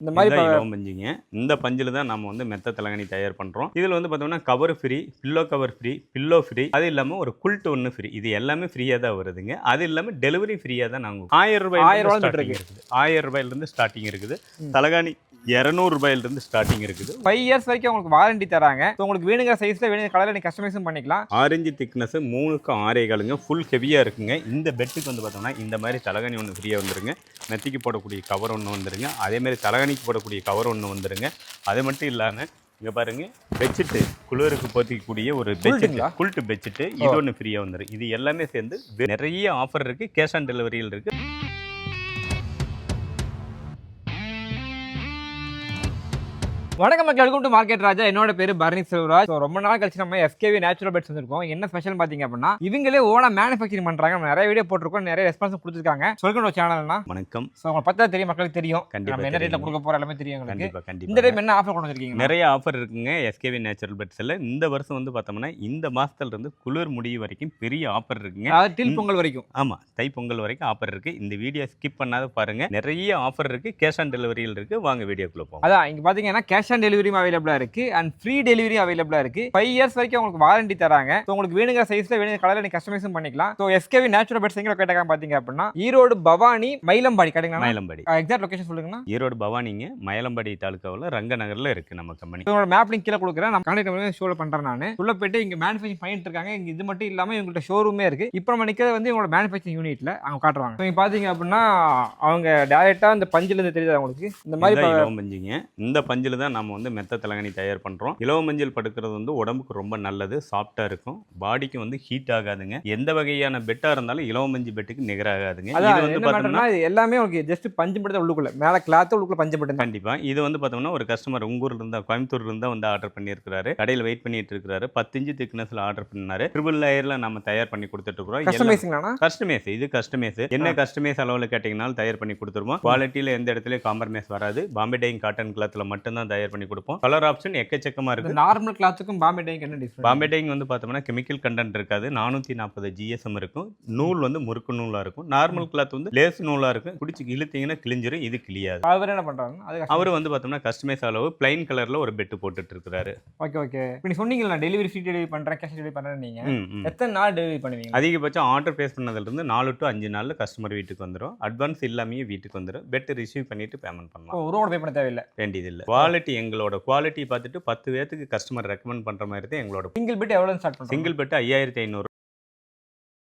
இந்த மாதிரி பஞ்சுங்க இந்த பஞ்சில் தான் நம்ம வந்து மெத்த தலகணி தயார் பண்ணுறோம் இதில் வந்து பார்த்தோம்னா cover free pillow cover free pillow free அது இல்லாமல் ஒரு குல்ட் ஒன்று ஃப்ரீ இது எல்லாமே ஃப்ரீயாக தான் வருதுங்க. அது இல்லாமல் டெலிவரி ஃப்ரீயாக தான் நாங்கள் ஆயிரம் ஆயிரம் ரூபாய் ரூபாயில ஸ்டார்டிங் இருக்குது. ஆயிரம் ரூபாயிலிருந்து ஸ்டார்டிங் இருக்குது. தலகாணி இரநூறு ரூபாயிலிருந்து ஸ்டார்டிங் இருக்குது. ஃபைவ் இயர்ஸ் வரைக்கும் உங்களுக்கு வாரண்டி தராங்க. ஸோ உங்களுக்கு வேணுங்கிற சைஸ்ல வேணுங்கிற கலர்ல நீங்க கஸ்டமைஸும் பண்ணிக்கலாம். ஆரஞ்சு திக்னஸ் மூணுக்கு ஆறே காலுங்க. ஃபுல் ஹெவியாக இருக்குங்க. இந்த பெட்டுக்கு வந்து பார்த்தோம்னா இந்த மாதிரி தலகாணி ஒன்று ஃப்ரீயாக வந்துருங்க. நெத்திக்கு போடக்கூடிய கவர் ஒன்று வந்துருங்க. அதே மாதிரி தலகாணிக்கு போடக்கூடிய கவர் ஒன்று வந்துருங்க. அது மட்டும் இல்லாமல் இங்கே பாருங்க பெட்ஷீட்டு குளிருக்கு போத்திக்கக்கூடிய ஒரு பெட்ஷீட்? குல்ட்டு பெட்ஷீட்டு இது ஒன்று ஃப்ரீயாக வந்துடும் இது எல்லாமே சேர்ந்து நிறைய ஆஃபர் இருக்குது கேஷ் ஆன் டெலிவரியில் இருக்குது வணக்கம் மக்கள் வெல்கம் டு மார்க்கெட் ராஜா என்னோட பேரு பரணி செல்வராஜ். ரொம்ப நாள் கழிச்சு நம்ம எஸ்கேவி நேச்சுரல் பெட்ஸ் வந்திருக்கோம். என்ன ஸ்பெஷல் பாத்தீங்க அப்படின்னா இவங்களே ஓனா மேனுஃபேக்சரிங் பண்றாங்க. நம்ம நிறைய வீடியோ போட்டிருக்கோம். நிறைய ரெஸ்பான்ஸ் கொடுத்துருக்காங்க. சொல்கிற சேனல்னா வணக்கம். ஸோ உங்களை பார்த்தா தெரியும் மக்களுக்கு தெரியும். நம்ம என்ன தெரியுங்க. கொடுக்க போறோம் எல்லாமே தெரியும் கண்டிப்பாக இந்த டைம் என்ன ஆஃபர் கொண்டு வந்திருக்கீங்க? நிறைய ஆஃபர் இருக்குங்க எஸ்கேவி நேச்சுரல் பெட்ஸில் இந்த வருஷம் வந்து பார்த்தோம்னா இந்த மாசத்துல இருந்து குளிர் முடிய வரைக்கும் பெரிய ஆஃபர் இருக்குங்க. டில் பொங்கல் வரைக்கும். ஆமா தை பொங்கல் வரைக்கும் ஆஃபர் இருக்கு. இந்த வீடியோ ஸ்கிப் பண்ணாத பாருங்க. நிறைய ஆஃபர் இருக்கு. கேஷ் ஆன் டெலிவரியில் இருக்கு. வாங்க வீடியோக்குள்ள போவோம். அதான் இங்க பாத்தீங்கன்னா கேஷ் ஆன் டெலிவரியும் அவைலபிளா இருக்கு. அண்ட் ஃப்ரீ டெலிவரியும் அவைலபிளா இருக்கு. ஃபைவ் இயர்ஸ் வரைக்கும் உங்களுக்கு வாரண்டி தராங்க. ஸோ உங்களுக்கு வேணுங்கிற சைஸ்ல வேணுங்கிற கலர்ல நீங்க கஸ்டமைஸும் பண்ணிக்கலாம். ஸோ எஸ்கேவி நேச்சுரல் பெட்ஸ் எங்க கேட்டாங்க பாத்தீங்க அப்படின்னா ஈரோடு பவானி மயிலம்பாடி கிடைக்குங்களா மயிலம்பாடி. எக்ஸாக்ட் லொகேஷன் சொல்லுங்கண்ணா. ஈரோடு பவானிங்க மயிலம்பாடி தாலுக்காவில் ரங்கநகர்ல இருக்கு நம்ம கம்பெனி உங்களோட மேப் லிங்க் கீழே கொடுக்குறேன். நம்ம கான்டாக்ட் பண்ணி ஷோல பண்றேன் நான். உள்ள போயிட்டு இங்க மேனுஃபேக்சரிங் பண்ணிட்டு இருக்காங்க. இங்க இது மட்டும் இல்லாம இவங்கள்ட்ட ஷோரூமே இருக்கு. இப்போ நம்ம நிக்கிறது வந்து இவங்களோட மேனுஃபேக்சரிங் யூனிட்ல அவங்க காட்டுவாங்க. So, இங்க பாத்தீங்க அப்படின்னா அவங்க டைரக்டா இந்த பஞ்சில இருந்து தெரியுது அவங்களுக்கு இந்த மாதிரி பஞ்சுங்க. இந்த பஞ்சில் தான் நம்ம வந்து மெத்த தலகணி தயார் பண்றோம். இலவ மஞ்சள் படுக்கிறது வந்து உடம்புக்கு ரொம்ப நல்லது சாஃப்டா இருக்கும். பாடிக்கு வந்து ஹீட் ஆகாதுங்க. எந்த வகையான பெட்டா இருந்தாலும் இலவ மஞ்சள் பெட்டுக்கு நிகராகாதுங்க. இது வந்து பார்த்தோம்னா எல்லாமே உங்களுக்கு ஜஸ்ட் பஞ்சு மட்டும் உள்ளுக்குள்ள. மேல கிளாத் உள்ளுக்குள்ள பஞ்சு மட்டும் தான். கண்டிப்பா. இது வந்து பார்த்தோம்னா ஒரு கஸ்டமர் உங்க ஊர்ல இருந்தா கோயம்புத்தூர்ல இருந்தா வந்து ஆர்டர் பண்ணியிருக்காரு கடையில் வெயிட் பண்ணிட்டு இருக்காரு பத்து இன்ச்சு திக்னஸ்ல ஆர்டர் பண்ணாரு. ட்ரிபிள் லேயர்ல நம்ம தயார் பண்ணி கொடுத்துட்டு இருக்கிறோம். கஸ்டமைஸ் இது கஸ்டமைஸ் என்ன கஸ்டமைஸ் அளவில் கேட்டிங்கனாலும் தயார் பண்ணி கொடுத்துருவோம். குவாலிட்டியில் எந்த இடத்துலயும் காம்ப்ரமைஸ் வராது. பாம்பே டைங் காட்டன் கிளாத்ல மட்டும்தான் தயார் பண்ணி கொடுப்போம். கலர் ஆப்ஷன் எக்கச்சக்கமா இருக்கு நார்மல் கிளாத்துக்கும் பாம்பே டைக்கு என்ன டிஃபரன்ஸ் பாம்பே டைங் வந்து பார்த்தோம்னா கெமிக்கல் கண்டென்ட் இருக்காது. நானூற்றி நாற்பது ஜிஎஸ்எம் இருக்கும். நூல் வந்து முறுக்கு நூலாக இருக்கும். நார்மல் கிளாத் வந்து லேஸ் நூலாக இருக்கும். பிடிச்சி இழுத்தீங்கன்னா கிழிஞ்சிரும். இது கிளியாது அவர் என்ன பண்றாங்க அது அவர் வந்து பார்த்தோம்னா கஸ்டமைஸ் அளவு பிளைன் கலர்ல ஒரு பெட்டு போட்டுட்டு இருக்கிறாரு. ஓகே ஓகே இப்போ சொன்னீங்களா டெலிவரி ஃப்ரீ டெலிவரி பண்றேன் கேஷ் டெலிவரி பண்றேன் நீங்க. ம், ம். எத்தனை நாள் டெலிவரி பண்ணுவீங்க? அதிகபட்சம் ஆர்டர் பேஸ் பண்ணதுலேருந்து நாலு டு அஞ்சு நாளில் கஸ்டமர் வீட்டுக்கு வந்துடும் அட்வான்ஸ் இல்லாமையே வீட்டுக்கு வந்துடும் பெட்டு ரிசீவ் பண்ணிட்டு பேமெண்ட் பண்ணலாம். ஒரு ரூபா பே பண்ண தேவையில்லை. வேண்டியது இல்லை குவாலிட்டி எங்களோட குவாலிட்டி பார்த்துட்டு பத்து பேர்த்துக்கு கஸ்டமர் ரெக்கமெண்ட் பண்ணுற மாதிரி தான் எங்களோட சிங்கிள் பெட் எவ்வளவு ஸ்டார்ட் பண்ணுறோம் சிங்கிள் பெட்டு ஐயாயிரத்தி